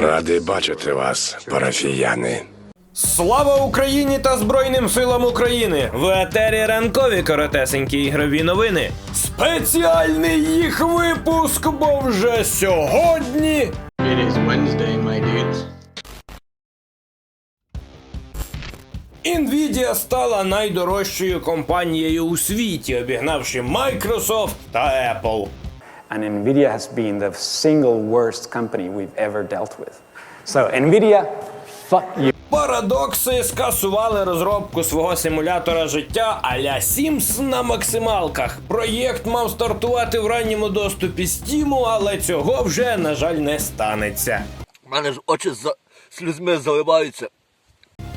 Радий бачити вас, парафіяни. Слава Україні та Збройним силам України! В етері ранкові коротесенькі ігрові новини. Спеціальний їх випуск, бо вже сьогодні. It is Wednesday, my dudes. Nvidia стала найдорожчою компанією у світі, обігнавши Microsoft та Apple. And NVIDIA has been the single worst company we've ever dealt with. So, NVIDIA, fuck you. Парадокси скасували розробку свого симулятора життя а-ля Sims на максималках. Проєкт мав стартувати в ранньому доступі Steam, але цього вже, на жаль, не станеться. У мене ж очі за слізьми заливаються.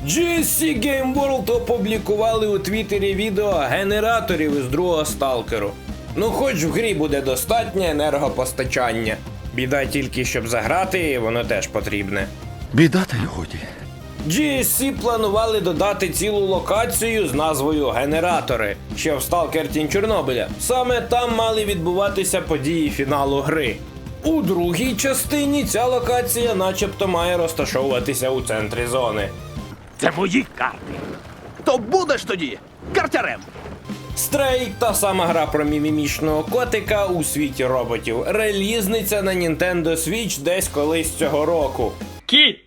GSC Game World опублікували у Твіттері відео генераторів із другого сталкеру. Ну, хоч в грі буде достатнє енергопостачання. Біда тільки, щоб заграти, воно теж потрібне. Біда та й годі. GSC планували додати цілу локацію з назвою Генератори, ще в Stalker Тінь Чорнобиля. Саме там мали відбуватися події фіналу гри. У другій частині ця локація начебто має розташовуватися у центрі зони. Це мої карти. То будеш тоді картярем. Стрей та сама гра про мімімічного котика у світі роботів. Релізниця на Nintendo Switch десь колись цього року. Кіт!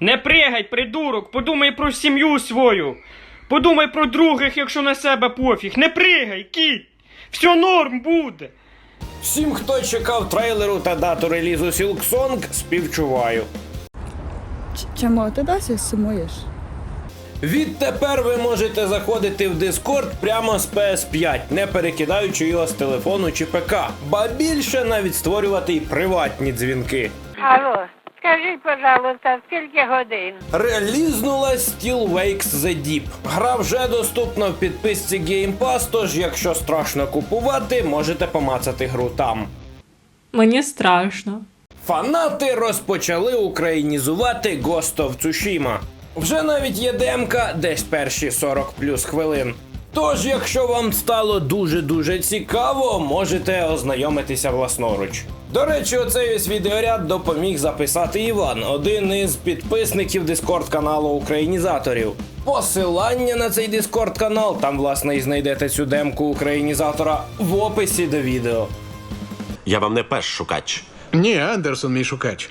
Не пригай, придурок, подумай про сім'ю свою. Подумай про других, якщо на себе пофіг. Не пригай, кіт! Все норм буде. Всім, хто чекав трейлеру та дату релізу Silk Song, співчуваю. Чому ти досі сумуєш? Відтепер ви можете заходити в Discord прямо з PS5, не перекидаючи його з телефону чи ПК, ба більше навіть створювати й приватні дзвінки. Алло, скажіть, пожалуйста, скільки годин? Релізнула Steel Wakes The Deep. Гра вже доступна в підписці Game Pass, тож якщо страшно купувати, можете помацати гру там. Мені страшно. Фанати розпочали українізувати Ghost of Tsushima. Вже навіть є демка десь перші 40 плюс хвилин. Тож, якщо вам стало дуже-дуже цікаво, можете ознайомитися власноруч. До речі, оцей ось відеоряд допоміг записати Іван, один із підписників Дискорд каналу Українізаторів. Посилання на цей Дискорд канал, там власне і знайдете цю демку українізатора в описі до відео. Я вам не пеш шукач. Ні, Андерсон, мій шукач.